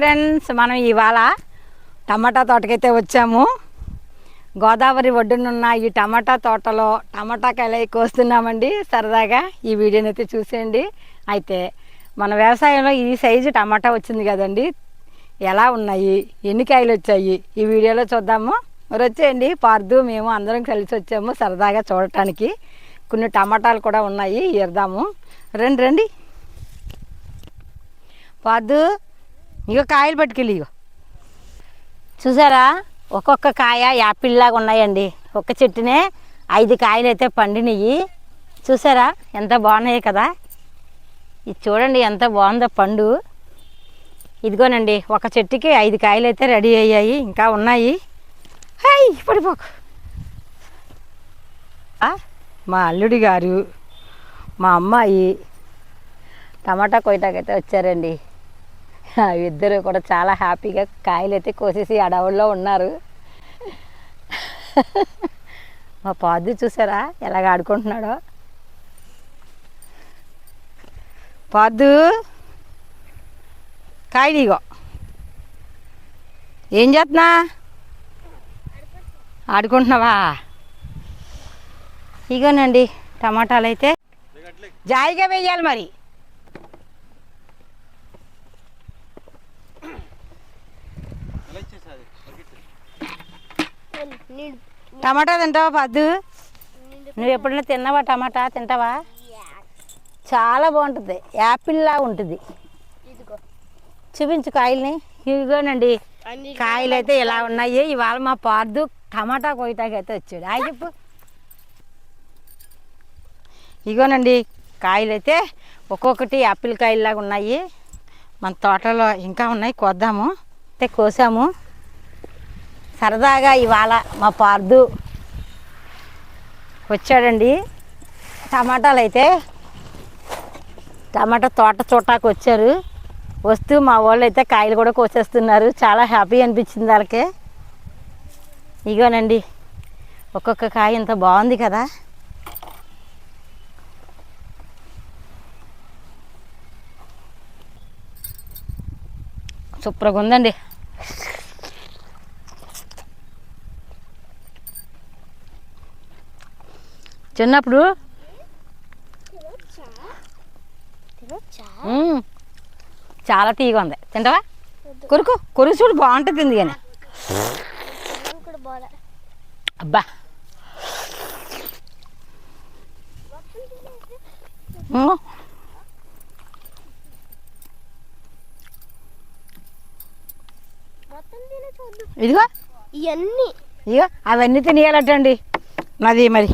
Friends మనం ఇవాళ టమాటా తోటకైతే వచ్చాము. గోదావరి ఒడ్డునున్న ఈ టమాటా తోటలో టమాటా కాయలు కోస్తున్నామండి. సరదాగా ఈ వీడియోని అయితే చూసేయండి. అయితే మన వ్యవసాయంలో ఈ సైజు టమాటా వచ్చింది కదండి. ఎలా ఉన్నాయి? ఎన్ని కాయలు వచ్చాయి? ఈ వీడియోలో చూద్దాము. మరి వచ్చేయండి. పార్దు మేము అందరం కలిసి వచ్చాము సరదాగా చూడటానికి. కొన్ని టమాటాలు కూడా ఉన్నాయి. ఎరదాము రండి రండి. పార్దు ఇగో కాయలు పట్టుకెళ్ళి ఇగో. చూసారా? ఒక్కొక్క కాయ యాపిల్లాగా ఉన్నాయండి. ఒక్క చెట్టునే ఐదు కాయలు అయితే పండినవి చూసారా? ఎంత బాగున్నాయి కదా? ఇది చూడండి ఎంత బాగుందో పండు. ఇదిగోనండి ఒక చెట్టుకి ఐదు కాయలు అయితే రెడీ అయ్యాయి ఇంకా ఉన్నాయి. హాయ్ పడిపోకు. మా అల్లుడి గారు మా అమ్మాయి టమాటా కొయ్యటాకైతే వచ్చారండి. ఇద్దరు కూడా చాలా హ్యాపీగా కాయలు అయితే కోసేసి అడవుల్లో ఉన్నారు. మా పాదు చూసారా ఎలాగ ఆడుకుంటున్నాడో? పాదు కాయడిగో ఏం చేస్తున్నా ఆడుకుంటున్నావా? ఇగోనండి టమాటాలు అయితే జాయిగా వేయాలి మరి. టమాటా తింటావా పద్దు నువ్వు ఎప్పుడైనా తిన్నావా టమాటా? తింటావా? చాలా బాగుంటుంది. యాపిల్లా ఉంటుంది. చూపించు కాయల్ని. ఇదిగోనండి. కాయలు అయితే ఇలా ఉన్నాయి. ఇవాళ మా పార్దు టమాటా కోయటాకి అయితే వచ్చాడు. అయి చెప్పు. ఇగోనండి కాయలు అయితే ఒక్కొక్కటి యాపిల్ కాయల్లాగా ఉన్నాయి. మన తోటలో ఇంకా ఉన్నాయి. కోద్దాము. అయితే కోసాము. సరదాగా ఇవాళ మా పార్దు వచ్చాడండి. టమాటాలు అయితే టమాటా తోట చూడటానికి వచ్చారు. వస్తూ మా వాళ్ళు అయితే కాయలు కూడా కోసేస్తున్నారు. చాలా హ్యాపీ అనిపించింది వాళ్ళకి. ఇగోనండి ఒక్కొక్క కాయ ఇంత బాగుంది కదా. సూపర్గా ఉందండి. చిన్నప్పుడు? చాలా తీగా ఉంది. తింటావా? కొరుకు కొరుకు చూడు బాగుంటుంది తింది కానీ. అబ్బా. ఇదిగో. ఇవన్నీ ఇగో అవన్నీ తినేయాలటండి. నాది మరి.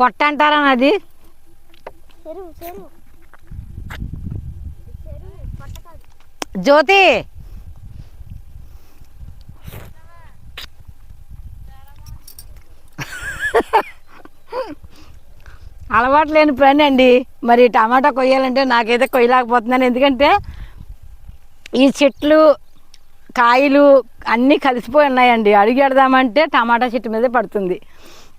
పొట్ట అంటారా నాది జ్యోతి! అలవాటు లేని పని అండి. మరి టమాటా కొయ్యాలంటే నాకైతే కొయ్యలేకపోతున్నాను. ఎందుకంటే ఈ చెట్లు కాయలు అన్నీ కలిసిపోయి ఉన్నాయండి. అడిగెడదామంటే టమాటా చెట్టు మీదే పడుతుంది.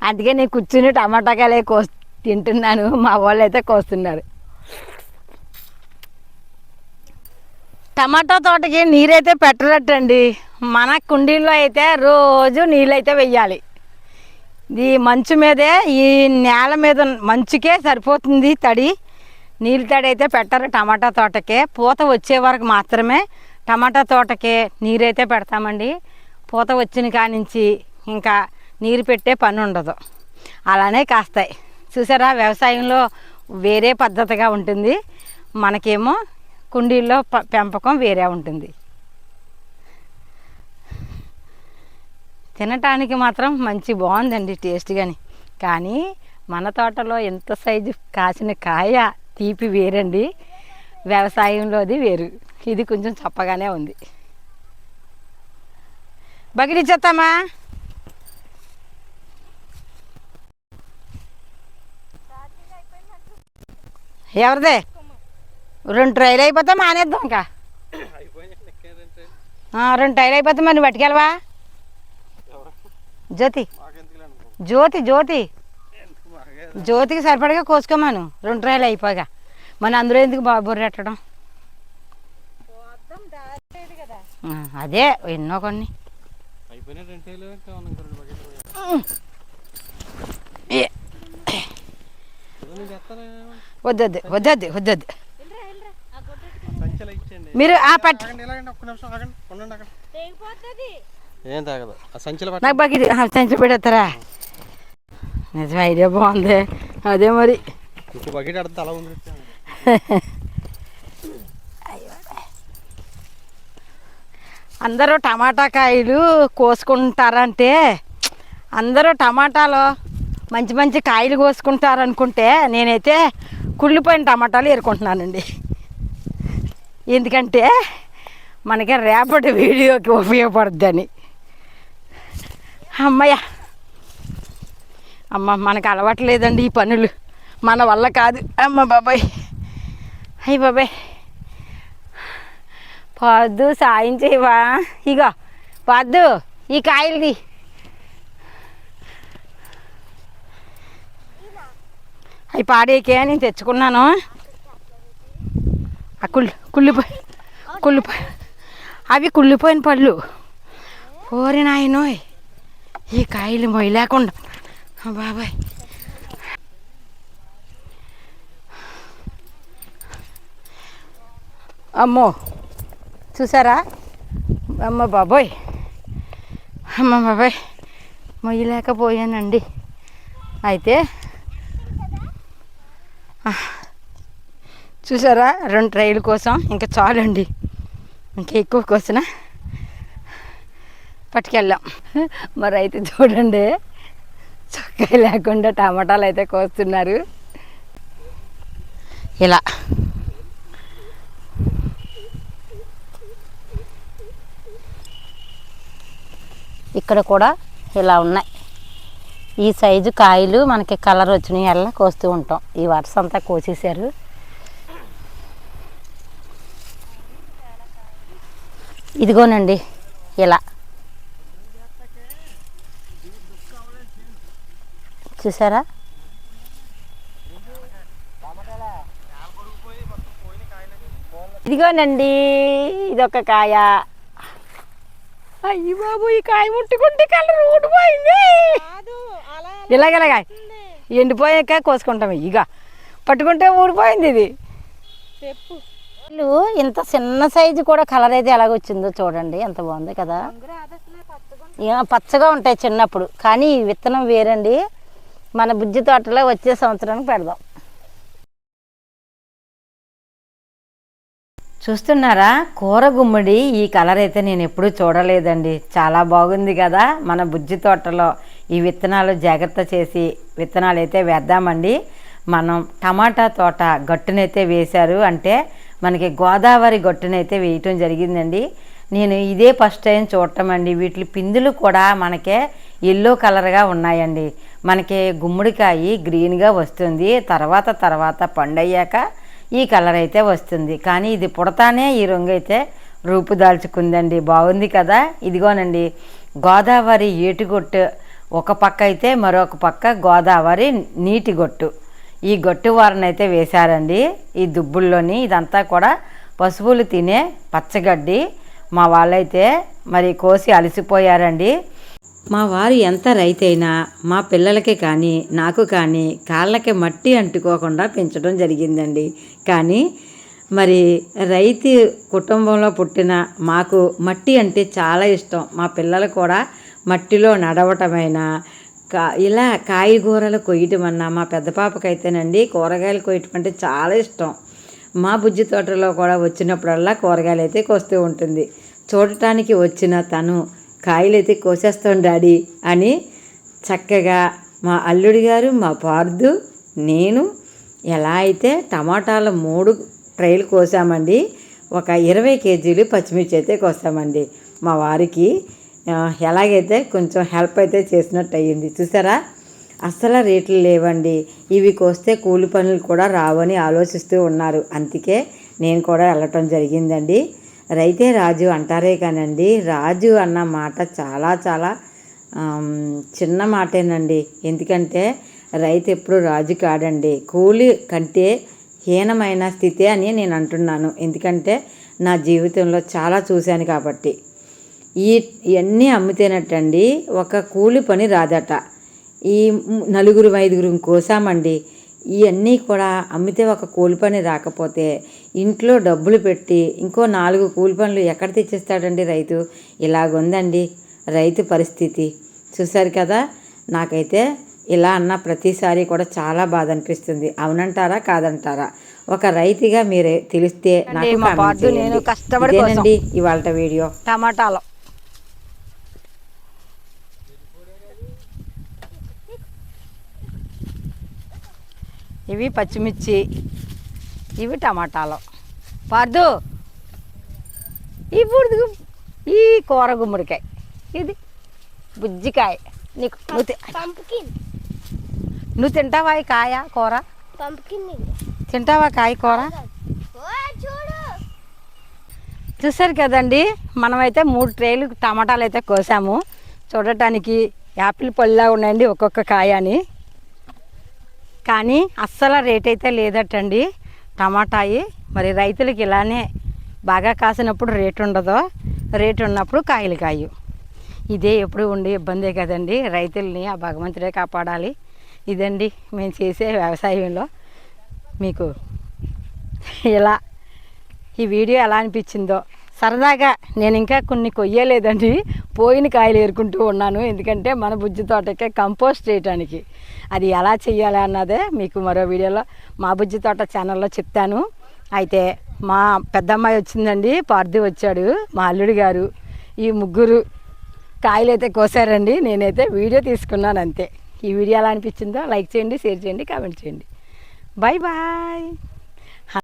అందుకే నేను కూర్చుని టమాటా కాయలే కో తింటున్నాను. మా వాళ్ళు అయితే కోస్తున్నారు. టమాటా తోటకి నీరైతే పెట్టరట్టండి మన కుండీల్లో అయితే రోజు నీళ్ళైతే వెయ్యాలి. ఈ మంచు మీదే ఈ నేల మీద మంచుకే సరిపోతుంది తడి. నీళ్ళ తడి అయితే పెట్టరు టమాటా తోటకే. పూత వచ్చే వరకు మాత్రమే టమాటా తోటకే నీరైతే పెడతామండి. పూత వచ్చిన కానించి ఇంకా నీరు పెట్టే పని ఉండదు అలానే కాస్తాయి. చూసారా? వ్యవసాయంలో వేరే పద్ధతిగా ఉంటుంది. మనకేమో కుండీల్లో ప- పెంపకం వేరే ఉంటుంది. తినటానికి మాత్రం మంచి బాగుందండి టేస్ట్ కానీ కానీ మన తోటలో ఎంత సైజు కాసిన కాయ తీపి వేరండి. వ్యవసాయంలోది వేరు. ఇది కొంచెం చప్పగానే ఉంది. బగిలిచ్చేస్తామా ఎవరిదే? రెండు ట్రైలు అయిపోతే మానేద్దాం ఇంకా. ఆ, రెండు టైలు అయిపోతే మరి పట్టుకెళ్ళవా జ్యోతి. జ్యోతి జ్యోతి. జ్యోతికి సరిపడగా కోసుకోమాను రెండు ట్రైలు అయిపోగా. మన అందులో ఎందుకు బాబు బొర్రెట్టడం అదే ఎన్నో కొన్ని. అయిపోయినా రెండు వేలు ఇంకా ఉన్నాయి ఇంకో రెండు బకెట్లు పోయాయి. ఏ, ఏదో నేను తెస్తాను వద్దొద్దు వద్దొద్దు వద్దొద్దు సంచలు మీరు ఆ పట్టు ఆగండి ఇలాగండి ఒక్క నిమిషం ఆగండి ఉండండి అక్కడ. ఏం తాగదు. సంచిలో నాకు బకెట్ సంచి పెడతారా? నిజం ఐడియా బాగుంది. అదే మరి. ఇంకో బకెట్ అడితే అలా ఉంది అందరూ టమాటా కాయలు కోసుకుంటారంటే అందరూ టమాటాలు మంచి మంచి కాయలు కోసుకుంటారనుకుంటే నేనైతే కుళ్ళిపోయిన టమాటాలు ఏరుకుంటున్నానండి. ఎందుకంటే మనకి రేపటి వీడియోకి ఉపయోగపడుద్దని. అమ్మయ్య! అమ్మ మనకు అలవాట్లేదండి ఈ పనులు. మన వల్ల కాదు. అమ్మ బాబాయ్! అయ్యి బాబాయ్! పొద్దు సాయం చేయవా? ఇగో పొద్దు ఈ కాయలది అవి పాడేకే నేను తెచ్చుకున్నాను. ఆ కుళ్ళు కుళ్ళిపోయి కుళ్ళిపోయి అవి కుళ్ళిపోయిన పళ్ళు. ఓరి నాయనోయ్ ఈ కాయలు మొయ్యలేకుండా. లేకుండా బాబాయ్. అమ్మో చూసారా? అమ్మ బాబోయ్. అమ్మ బాబాయ్ మొయ్యలేకపోయానండి. అయితే చూసారా? రెండు ట్రైల కోసం. ఇంకా చాలండి. ఇంకా ఎక్కువ కోసిన పట్టుకెళ్ళాం. మరి అయితే చూడండి. చొక్కాయ లేకుండా టమాటాలు అయితే కోస్తున్నారు. ఇలా. ఇక్కడ కూడా ఇలా ఉన్నాయి. ఈ సైజు కాయలు మనకి కలర్ వచ్చినాయి అలా కోస్తూ ఉంటాం. ఈ వరుస అంతా కోసేసారు ఇదిగోనండి ఇలా. చూసారా? ఇదిగోనండి ఇదొక కాయ. అయ్యి బాబు ఈ కాయ ముట్టుకుంటే కలర్ ఊడిపోయింది. ఇలాగలాగ ఎండిపోయాక కోసుకుంటాం ఇక పట్టుకుంటే ఊడిపోయింది ఇది. వీళ్ళు ఇంత చిన్న సైజు కూడా కలర్ అయితే ఎలాగొచ్చిందో చూడండి ఎంత బాగుంది కదా. ఇక పచ్చగా ఉంటాయి చిన్నప్పుడు కానీ ఈ విత్తనం వేరండి. మన బుజ్జి తోటలో వచ్చే సంవత్సరానికి పెడదాం. చూస్తున్నారా కూర గుమ్మడి ఈ కలర్ అయితే నేను ఎప్పుడూ చూడలేదండి. చాలా బాగుంది కదా మన బుజ్జి తోటలో. ఈ విత్తనాలు జాగ్రత్త చేసి విత్తనాలు అయితే వేద్దామండి. మనం టమాటా తోట గట్టునైతే వేశారు అంటే మనకి గోదావరి గట్టునైతే వేయటం జరిగిందండి. నేను ఇదే ఫస్ట్ టైం చూడటం అండి వీటి పిందులు కూడా మనకే ఎల్లో కలర్గా ఉన్నాయండి. మనకి గుమ్మడికాయ గ్రీన్గా వస్తుంది. తర్వాత తర్వాత పండయ్యాక ఈ కలర్ అయితే వస్తుంది. కానీ ఇది పుడతానే ఈ రంగు అయితే రూపుదాల్చుకుందండి బాగుంది కదా? ఇదిగోనండి. గోదావరి ఏటుగొట్టు ఒక పక్క అయితే మరొక పక్క గోదావరి నీటి గొట్టు. ఈ గొట్టు వారనైతే వేశారండి. ఈ దుబ్బుల్లోని ఇదంతా కూడా పశువులు తినే పచ్చగడ్డి. మా వాళ్ళైతే మరి కోసి అలసిపోయారండి. మా వారు ఎంత రైతైనా మా పిల్లలకి కానీ నాకు కానీ కాళ్ళకి మట్టి అంటుకోకుండా పెంచడం జరిగిందండి. కానీ మరి రైతు కుటుంబంలో పుట్టిన మాకు మట్టి అంటే చాలా ఇష్టం. మా పిల్లలు కూడా మట్టిలో నడవటమైనా కా ఇలా కాయగూరలు కొయ్యటం అన్నా మా పెద్ద పాపకైతేనండి కూరగాయలు కొయ్యటం అంటే చాలా ఇష్టం. మా బుజ్జి తోటలో కూడా వచ్చినప్పుడల్లా కూరగాయలు అయితే కోస్తూ ఉంటుంది. చూడటానికి వచ్చిన తను కాయలైతే కోసేస్తాం డాడీ అని చక్కగా మా అల్లుడి గారు మా పార్దు నేను ఎలా అయితే టమాటాల మూడు ట్రైలు కోసామండి ఒక ఇరవై కేజీలు పచ్చిమిర్చి అయితే కోసామండి మా వారికి ఎలాగైతే కొంచెం హెల్ప్ అయితే చేసినట్టు అయ్యింది చూసారా? అస్సలు రేట్లు లేవండి. ఇవి కోస్తే కూలి పనులు కూడా రావని ఆలోచిస్తూ ఉన్నారు. అందుకే నేను కూడా వెళ్ళటం జరిగిందండి. రైతే రాజు అంటారే కానండి రాజు అన్న మాట చాలా చాలా చిన్న మాటేనండి. ఎందుకంటే రైతు ఎప్పుడు రాజు కాడండి. కూలి కంటే హీనమైన స్థితి అని నేను అంటున్నాను. ఎందుకంటే నా జీవితంలో చాలా చూశాను కాబట్టి. ఈ ఇవన్నీ అమ్మితేనట్టండి ఒక కూలి పని రాదట. ఈ నలుగురు ఐదుగురు కోసామండి. ఇవన్నీ కూడా అమ్మితే ఒక కూలి పని రాకపోతే ఇంట్లో డబ్బులు పెట్టి ఇంకో నాలుగు కూలి పనులు ఎక్కడ తెచ్చిస్తాడండి రైతు? ఇలాగుందండి రైతు పరిస్థితి. చూశారు కదా నాకైతే ఇలా అన్న ప్రతిసారి కూడా చాలా బాధ అనిపిస్తుంది అవునంటారా కాదంటారా? ఒక రైతుగా మీరే తెలిస్తే నాకు. కష్టపడి ఇదేనండి ఇవాళ వీడియో. టమాటాలు. ఇవి పచ్చిమిర్చి ఇవి టమాటాలు. పార్దు ఈ బుడిది ఈ కూర గుమ్మడికాయ. ఇది బుజ్జికాయ. నీకు నువ్వు నువ్వు తింటావా ఈ కాయ కూర? తింటావా కాయ కూర? చూసారు కదండి మనమైతే మూడు ట్రేలు టమాటాలు అయితే కోసాము. చూడటానికి యాపిల్ పళ్ళలా ఉన్నాయండి ఒక్కొక్క కాయ అని. కానీ అస్సలు రేట్ అయితే లేదటండి. టమాటాయి మరి రైతులకి ఇలానే బాగా కాసినప్పుడు రేటు ఉండదు రేటు ఉన్నప్పుడు కాయలు కాయు ఇదే ఎప్పుడు ఉండే ఇబ్బందే కదండి. రైతుల్ని ఆ భగవంతుడే కాపాడాలి. ఇదండి మేము చేసే వ్యవసాయంలో. మీకు ఇలా ఈ వీడియో ఎలా అనిపించిందో సరదాగా నేను ఇంకా కొన్ని కొయ్యలేదండి. పోయిన కాయలు ఏరుకుంటూ ఉన్నాను. ఎందుకంటే మన బుజ్జి తోటకే కంపోస్ట్ చేయడానికి అది ఎలా చేయాలి అన్నదే మీకు మరో వీడియోలో మా బుజ్జి తోట ఛానల్లో చెప్తాను. అయితే మా పెద్దమ్మాయి వచ్చిందండి. పార్థి వచ్చాడు. మా అల్లుడు గారు ఈ ముగ్గురు కాయలు అయితే కోసారండి. నేనైతే వీడియో తీసుకున్నాను అంతే. ఈ వీడియో ఎలా అనిపించిందో లైక్ చేయండి షేర్ చేయండి కామెంట్ చేయండి. Bye bye.